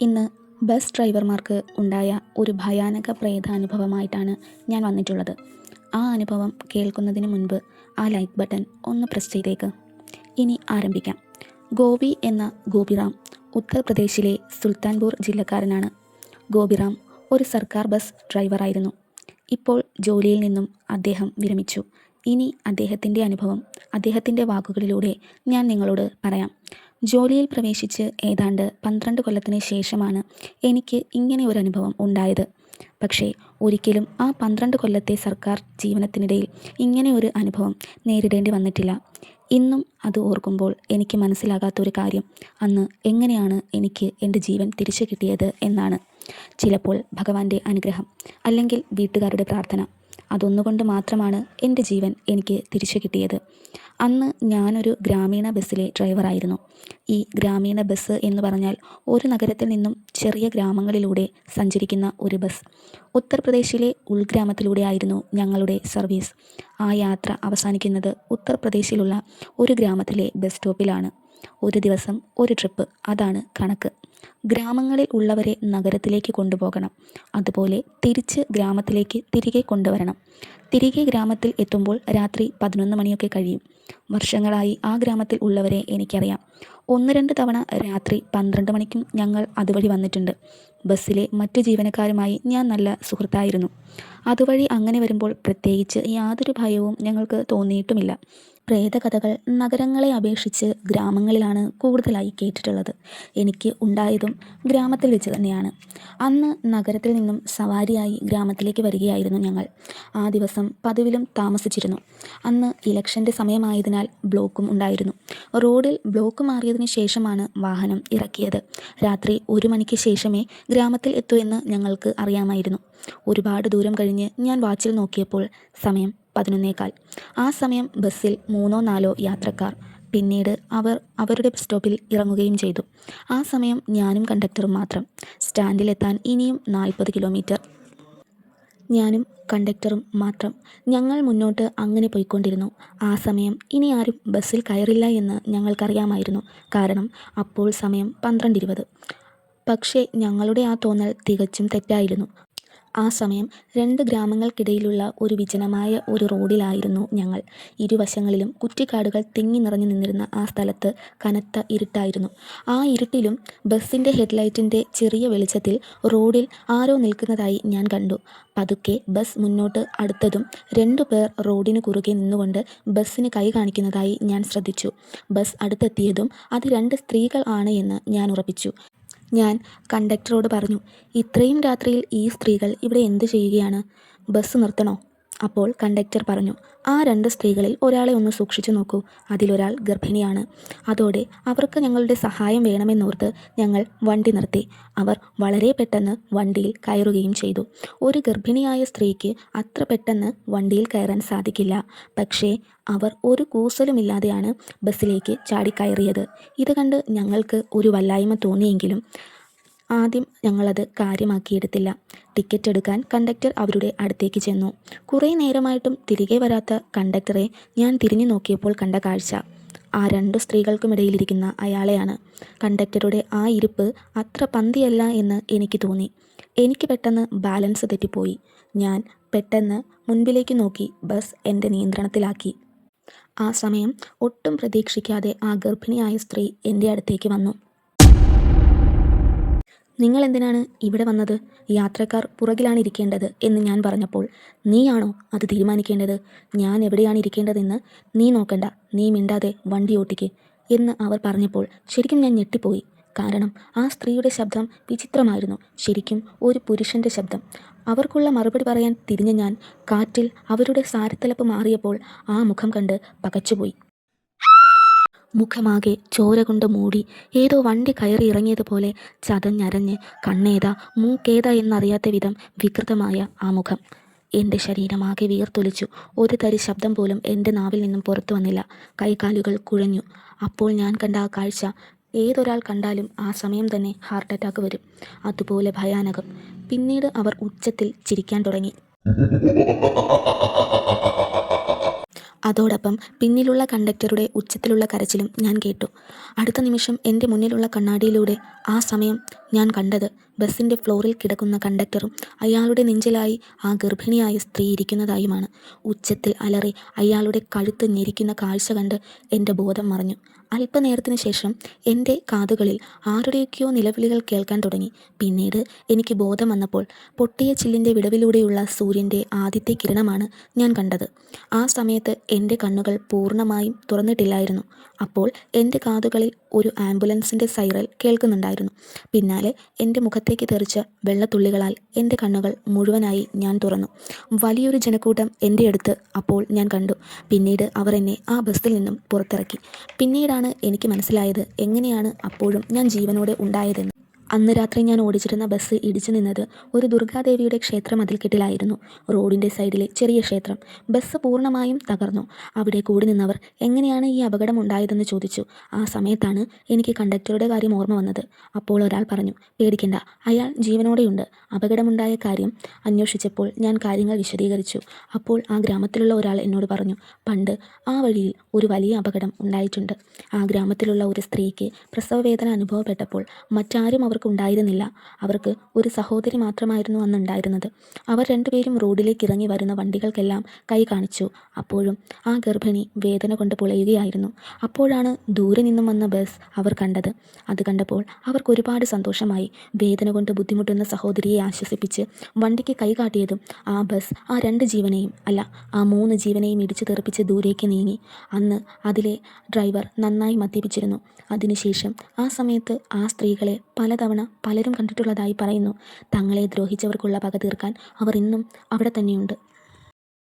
ഇന്ന് ബസ് ഡ്രൈവർമാർക്ക് ഉണ്ടായ ഒരു ഭയാനക പ്രേതാനുഭവമായിട്ടാണ് ഞാൻ വന്നിട്ടുള്ളത്. ആ അനുഭവം കേൾക്കുന്നതിന് മുൻപ് ആ ലൈക്ക് ബട്ടൺ ഒന്ന് പ്രസ് ചെയ്തേക്ക്. ഇനി ആരംഭിക്കാം. ഗോപി എന്ന ഗോപിറാം ഉത്തർപ്രദേശിലെ സുൽത്താൻപൂർ ജില്ലക്കാരനാണ്. ഗോപിറാം ഒരു സർക്കാർ ബസ് ഡ്രൈവറായിരുന്നു. ഇപ്പോൾ ജോലിയിൽ നിന്നും അദ്ദേഹം വിരമിച്ചു. ഇനി അദ്ദേഹത്തിന്റെ അനുഭവം അദ്ദേഹത്തിന്റെ വാക്കുകളിലൂടെ ഞാൻ നിങ്ങളോട് പറയാം. ജോലിയിൽ പ്രവേശിച്ച് ഏതാണ്ട് പന്ത്രണ്ട് കൊല്ലത്തിന് ശേഷമാണ് എനിക്ക് ഇങ്ങനെ ഒരു അനുഭവം ഉണ്ടായത്. പക്ഷേ ഒരിക്കലും ആ പന്ത്രണ്ട് കൊല്ലത്തെ സർക്കാർ ജീവനത്തിനിടയിൽ ഇങ്ങനെ ഒരു അനുഭവം നേരിടേണ്ടി വന്നിട്ടില്ല. ഇന്നും അത് ഓർക്കുമ്പോൾ എനിക്ക് മനസ്സിലാകാത്തൊരു കാര്യം അന്ന് എങ്ങനെയാണ് എനിക്ക് എന്റെ ജീവൻ തിരിച്ചു കിട്ടിയത് എന്നാണ്. ചിലപ്പോൾ ഭഗവാന്റെ അനുഗ്രഹം അല്ലെങ്കിൽ വീട്ടുകാരുടെ പ്രാർത്ഥന അതൊന്നുകൊണ്ട് മാത്രമാണ് എന്റെ ജീവൻ എനിക്ക് തിരിച്ചു കിട്ടിയത്. അന്ന് ഞാനൊരു ഗ്രാമീണ ബസ്സിലെ ഡ്രൈവറായിരുന്നു. ഈ ഗ്രാമീണ ബസ് എന്ന് പറഞ്ഞാൽ ഒരു നഗരത്തിൽ നിന്നും ചെറിയ ഗ്രാമങ്ങളിലൂടെ സഞ്ചരിക്കുന്ന ഒരു ബസ്. ഉത്തർപ്രദേശിലെ ഉൾഗ്രാമത്തിലൂടെ ആയിരുന്നു ഞങ്ങളുടെ സർവീസ്. ആ യാത്ര അവസാനിക്കുന്നത് ഉത്തർപ്രദേശിലുള്ള ഒരു ഗ്രാമത്തിലെ ബസ് സ്റ്റോപ്പിലാണ്. ഒരു ദിവസം ഒരു ട്രിപ്പ് അതാണ് കണക്ക്. ഗ്രാമങ്ങളിൽ ഉള്ളവരെ നഗരത്തിലേക്ക് കൊണ്ടുപോകണം. അതുപോലെ തിരിച്ച് ഗ്രാമത്തിലേക്ക് തിരികെ കൊണ്ടുവരണം. തിരികെ ഗ്രാമത്തിൽ എത്തുമ്പോൾ രാത്രി പതിനൊന്ന് മണിയൊക്കെ കഴിയും. വർഷങ്ങളായി ആ ഗ്രാമത്തിൽ ഉള്ളവരെ എനിക്കറിയാം. ഒന്ന് രണ്ട് തവണ രാത്രി പന്ത്രണ്ട് മണിക്കും ഞങ്ങൾ അതുവഴി വന്നിട്ടുണ്ട്. ബസ്സിലെ മറ്റു ജീവനക്കാരുമായി ഞാൻ നല്ല സുഹൃത്തായിരുന്നു. അതുവഴി അങ്ങനെ വരുമ്പോൾ പ്രത്യേകിച്ച് യാതൊരു ഭയവും ഞങ്ങൾക്ക് തോന്നിയിട്ടുമില്ല. പ്രേതകഥകൾ നഗരങ്ങളെ അപേക്ഷിച്ച് ഗ്രാമങ്ങളിലാണ് കൂടുതലായി കേട്ടിട്ടുള്ളത്. എനിക്ക് ഉണ്ടായതും ഗ്രാമത്തിൽ വെച്ച് തന്നെയാണ്. അന്ന് നഗരത്തിൽ നിന്നും സവാരിയായി ഗ്രാമത്തിലേക്ക് വരികയായിരുന്നു ഞങ്ങൾ. ആ ദിവസം പതിവിലും താമസിച്ചിരുന്നു. അന്ന് ഇലക്ഷന്റെ സമയമായതിനാൽ ബ്ലോക്കും ഉണ്ടായിരുന്നു. റോഡിൽ ബ്ലോക്ക് മാറിയതിന് ശേഷമാണ് വാഹനം ഇറക്കിയത്. രാത്രി ഒരു മണിക്ക് ശേഷമേ ഗ്രാമത്തിൽ എത്തൂ എന്ന് ഞങ്ങൾക്ക് അറിയാമായിരുന്നു. ഒരുപാട് ദൂരം കഴിഞ്ഞ് ഞാൻ വാച്ചിൽ നോക്കിയപ്പോൾ സമയം പതിനൊന്നേകാൽ. ആ സമയം ബസ്സിൽ മൂന്നോ നാലോ യാത്രക്കാർ. പിന്നീട് അവർ അവരുടെ സ്റ്റോപ്പിൽ ഇറങ്ങുകയും ചെയ്തു. ആ സമയം ഞാനും കണ്ടക്ടറും മാത്രം. സ്റ്റാൻഡിലെത്താൻ ഇനിയും നാൽപ്പത് കിലോമീറ്റർ. ഞാനും കണ്ടക്ടറും മാത്രം. ഞങ്ങൾ മുന്നോട്ട് അങ്ങനെ പോയിക്കൊണ്ടിരുന്നു. ആ സമയം ഇനി ആരും ബസ്സിൽ കയറില്ല എന്ന് ഞങ്ങൾക്കറിയാമായിരുന്നു. കാരണം അപ്പോൾ സമയം പന്ത്രണ്ട് ഇരുപത് പക്ഷേ ഞങ്ങളുടെ ആ തോന്നൽ തികച്ചും തെറ്റായിരുന്നു. ആ സമയം രണ്ട് ഗ്രാമങ്ങൾക്കിടയിലുള്ള ഒരു വിജനമായ ഒരു റോഡിലായിരുന്നു ഞങ്ങൾ. ഇരുവശങ്ങളിലും കുറ്റിക്കാടുകൾ തിങ്ങി നിറഞ്ഞു നിന്നിരുന്ന ആ സ്ഥലത്ത് കനത്ത ഇരുട്ടായിരുന്നു. ആ ഇരുട്ടിലും ബസ്സിന്റെ ഹെഡ്ലൈറ്റിന്റെ ചെറിയ വെളിച്ചത്തിൽ റോഡിൽ ആരോ നിൽക്കുന്നതായി ഞാൻ കണ്ടു. പതുക്കെ ബസ് മുന്നോട്ട് അടുത്തതും രണ്ടു പേർ റോഡിന് കുറുകെ നിന്നുകൊണ്ട് ബസ്സിന് കൈ കാണിക്കുന്നതായി ഞാൻ ശ്രദ്ധിച്ചു. ബസ് അടുത്തെത്തിയതും അത് രണ്ട് സ്ത്രീകൾ ആണ് എന്ന് ഞാൻ ഉറപ്പിച്ചു. ഞാൻ കണ്ടക്ടറോട് പറഞ്ഞു ഇത്രയും രാത്രിയിൽ ഈ സ്ത്രീകൾ ഇവിടെ എന്ത് ചെയ്യുകയാണ്? ബസ് നിർത്തണോ? അപ്പോൾ കണ്ടക്ടർ പറഞ്ഞു ആ രണ്ട് സ്ത്രീകളിൽ ഒരാളെ ഒന്ന് സൂക്ഷിച്ചു നോക്കൂ. അതിലൊരാൾ ഗർഭിണിയാണ്. അതോടെ അവർക്ക് ഞങ്ങളുടെ സഹായം വേണമെന്നോർത്ത് ഞങ്ങൾ വണ്ടി നിർത്തി. അവർ വളരെ പെട്ടെന്ന് വണ്ടിയിൽ കയറുകയും ചെയ്തു. ഒരു ഗർഭിണിയായ സ്ത്രീക്ക് അത്ര പെട്ടെന്ന് വണ്ടിയിൽ കയറാൻ സാധിക്കില്ല. പക്ഷേ അവർ ഒരു കൂസലുമില്ലാതെയാണ് ബസ്സിലേക്ക് ചാടിക്കയറിയത്. ഇത് കണ്ട് ഞങ്ങൾക്ക് ഒരു വല്ലായ്മ തോന്നിയെങ്കിലും ആദ്യം ഞങ്ങളത് കാര്യമാക്കിയെടുത്തില്ല. ടിക്കറ്റ് എടുക്കാൻ കണ്ടക്ടർ അവരുടെ അടുത്തേക്ക് ചെന്നു. കുറേ നേരമായിട്ടും തിരികെ വരാത്ത കണ്ടക്ടറെ ഞാൻ തിരിഞ്ഞു നോക്കിയപ്പോൾ കണ്ട കാഴ്ച. ആ രണ്ട് സ്ത്രീകൾക്കുമിടയിലിരിക്കുന്ന അയാളെയാണ്. കണ്ടക്ടറുടെ ആ ഇരിപ്പ് അത്ര പന്തിയല്ല എന്ന് എനിക്ക് തോന്നി. എനിക്ക് പെട്ടെന്ന് ബാലൻസ് തെറ്റിപ്പോയി. ഞാൻ പെട്ടെന്ന് മുൻപിലേക്ക് നോക്കി ബസ് എന്റെ നിയന്ത്രണത്തിലാക്കി. ആ സമയം ഒട്ടും പ്രതീക്ഷിക്കാതെ ആ ഗർഭിണിയായ സ്ത്രീ എന്റെ അടുത്തേക്ക് വന്നു. നിങ്ങൾ എന്തിനാണ് ഇവിടെ വന്നത്? യാത്രക്കാർ പുറകിലാണ് ഇരിക്കേണ്ടത് എന്ന് ഞാൻ പറഞ്ഞപ്പോൾ നീയാണോ അത് തീരുമാനിക്കേണ്ടത്? ഞാൻ എവിടെയാണ് ഇരിക്കേണ്ടതെന്ന് നീ നോക്കണ്ട നീ മിണ്ടാതെ വണ്ടി ഓട്ടിക്ക് എന്ന് അവർ പറഞ്ഞപ്പോൾ ശരിക്കും ഞാൻ ഞെട്ടിപ്പോയി. കാരണം ആ സ്ത്രീയുടെ ശബ്ദം വിചിത്രമായിരുന്നു. ശരിക്കും ഒരു പുരുഷന്റെ ശബ്ദം. അവർക്കുള്ള മറുപടി പറയാൻ തിരിഞ്ഞ ഞാൻ കാറ്റിൽ അവരുടെ സാരത്തലപ്പ് മാറിയപ്പോൾ ആ മുഖം കണ്ട് പകച്ചുപോയി. മുഖമാകെ ചോര കൊണ്ട് മൂടി ഏതോ വണ്ടി കയറി ഇറങ്ങിയതുപോലെ ചതഞ്ഞരഞ്ഞ് കണ്ണേതാ മൂക്കേതാ എന്നറിയാത്ത വിധം വികൃതമായ ആ മുഖം. എന്റെ ശരീരമാകെ വീർത്തൊലിച്ചു ഒരു തരി ശബ്ദം പോലും എന്റെ നാവിൽ നിന്നും പുറത്തു വന്നില്ല. കൈകാലുകൾ കുഴഞ്ഞു. അപ്പോൾ ഞാൻ കണ്ട ആ കാഴ്ച ഏതൊരാൾ കണ്ടാലും ആ സമയം തന്നെ ഹാർട്ട് അറ്റാക്ക് വരും. അതുപോലെ ഭയാനകം. പിന്നീട് അവർ ഉച്ചത്തിൽ ചിരിക്കാൻ തുടങ്ങി. അതോടൊപ്പം പിന്നിലുള്ള കണ്ടക്ടറുടെ ഉച്ചത്തിലുള്ള കരച്ചിലും ഞാൻ കേട്ടു. അടുത്ത നിമിഷം എന്റെ മുന്നിലുള്ള കണ്ണാടിയിലൂടെ ആ സമയം ഞാൻ കണ്ടത് ബസ്സിന്റെ ഫ്ലോറിൽ കിടക്കുന്ന കണ്ടക്ടറും അയാളുടെ നെഞ്ചിലായി ആ ഗർഭിണിയായ സ്ത്രീ ഇരിക്കുന്നതായുമാണ്. ഉച്ചത്തിൽ അലറി അയാളുടെ കഴുത്ത് ഞെരിക്കുന്ന കാഴ്ച കണ്ട് എന്റെ ബോധം മറഞ്ഞു. അല്പനേരത്തിന് ശേഷം എന്റെ കാതുകളിൽ ആരുടെയൊക്കെയോ നിലവിളികൾ കേൾക്കാൻ തുടങ്ങി. പിന്നീട് എനിക്ക് ബോധം വന്നപ്പോൾ പൊട്ടിയ ചില്ലിന്റെ വിടവിലൂടെയുള്ള സൂര്യന്റെ ആദ്യത്തെ കിരണമാണ് ഞാൻ കണ്ടത്. ആ സമയത്ത് എന്റെ കണ്ണുകൾ പൂർണമായും തുറന്നിട്ടില്ലായിരുന്നു. അപ്പോൾ എന്റെ കാതുകളിൽ ഒരു ആംബുലൻസിന്റെ സൈറൽ കേൾക്കുന്നുണ്ടായിരുന്നു. പിന്നാലെ എന്റെ മുഖത്തേക്ക് തെറിച്ച വെള്ളത്തുള്ളികളാൽ എന്റെ കണ്ണുകൾ മുഴുവനായി ഞാൻ തുറന്നു. വലിയൊരു ജനക്കൂട്ടം എന്റെ അടുത്ത് അപ്പോൾ ഞാൻ കണ്ടു. പിന്നീട് അവർ എന്നെ ആ ബസ്സിൽ നിന്നും പുറത്തിറക്കി. പിന്നീടാണ് എനിക്ക് മനസ്സിലായത് എങ്ങനെയാണ് അപ്പോഴും ഞാൻ ജീവനോടെ ഉണ്ടായതെന്ന്. അന്ന് രാത്രി ഞാൻ ഓടിച്ചിരുന്ന ബസ് ഇടിച്ചു നിന്നത് ഒരു ദുർഗാദേവിയുടെ അതിൽ മതിൽക്കെട്ടിലായിരുന്നു റോഡിന്റെ സൈഡിലെ ചെറിയ ക്ഷേത്രം. ബസ് പൂർണമായും തകർന്നു. അവിടെ കൂടി നിന്നവർ എങ്ങനെയാണ് ഈ അപകടം ഉണ്ടായതെന്ന് ചോദിച്ചു. ആ സമയത്താണ് എനിക്ക് കണ്ടക്ടറുടെ കാര്യം ഓർമ്മ വന്നത്. അപ്പോൾ ഒരാൾ പറഞ്ഞു പേടിക്കണ്ട അയാൾ ജീവനോടെയുണ്ട്. അപകടമുണ്ടായ കാര്യം അന്വേഷിച്ചപ്പോൾ ഞാൻ കാര്യങ്ങൾ വിശദീകരിച്ചു. അപ്പോൾ ആ ഗ്രാമത്തിലുള്ള ഒരാൾ എന്നോട് പറഞ്ഞു പണ്ട് ആ വഴിയിൽ ഒരു വലിയ അപകടം ഉണ്ടായിട്ടുണ്ട്. ആ ഗ്രാമത്തിലുള്ള ഒരു സ്ത്രീക്ക് പ്രസവവേദന അനുഭവപ്പെട്ടപ്പോൾ മറ്റാരും അവർക്ക് ഉണ്ടായിരുന്നില്ല അവർക്ക് ഒരു സഹോദരി മാത്രമായിരുന്നു അന്നുണ്ടായിരുന്നത്. അവർ രണ്ടുപേരും റോഡിലേക്ക് ഇറങ്ങി വരുന്ന വണ്ടികൾക്കെല്ലാം കൈ കാണിച്ചു. അപ്പോഴും ആ ഗർഭിണി വേദന കൊണ്ട് പുളയുകയായിരുന്നു. അപ്പോഴാണ് ദൂരെ നിന്നും വന്ന ബസ് അവർ കണ്ടത്. അത് കണ്ടപ്പോൾ അവർക്ക് ഒരുപാട് സന്തോഷമായി. വേദന കൊണ്ട് ബുദ്ധിമുട്ടുന്ന സഹോദരിയെ ആശ്വസിപ്പിച്ച് വണ്ടിക്ക് കൈ കാട്ടിയതും ആ ബസ് ആ രണ്ട് ജീവനെയും അല്ല ആ മൂന്ന് ജീവനെയും ഇടിച്ചു തെറിപ്പിച്ച് ദൂരേക്ക് നീങ്ങി. അന്ന് അതിലെ ഡ്രൈവർ നന്നായി മദ്യപിച്ചിരുന്നു. അതിനുശേഷം ആ സമയത്ത് ആ സ്ത്രീകളെ പലതവണ പലരും കണ്ടിട്ടുള്ളതായി പറയുന്നു. തങ്ങളെ ദ്രോഹിച്ചവർക്കുള്ള പക തീർക്കാൻ അവർ ഇന്നും അവിടെ തന്നെയുണ്ട്.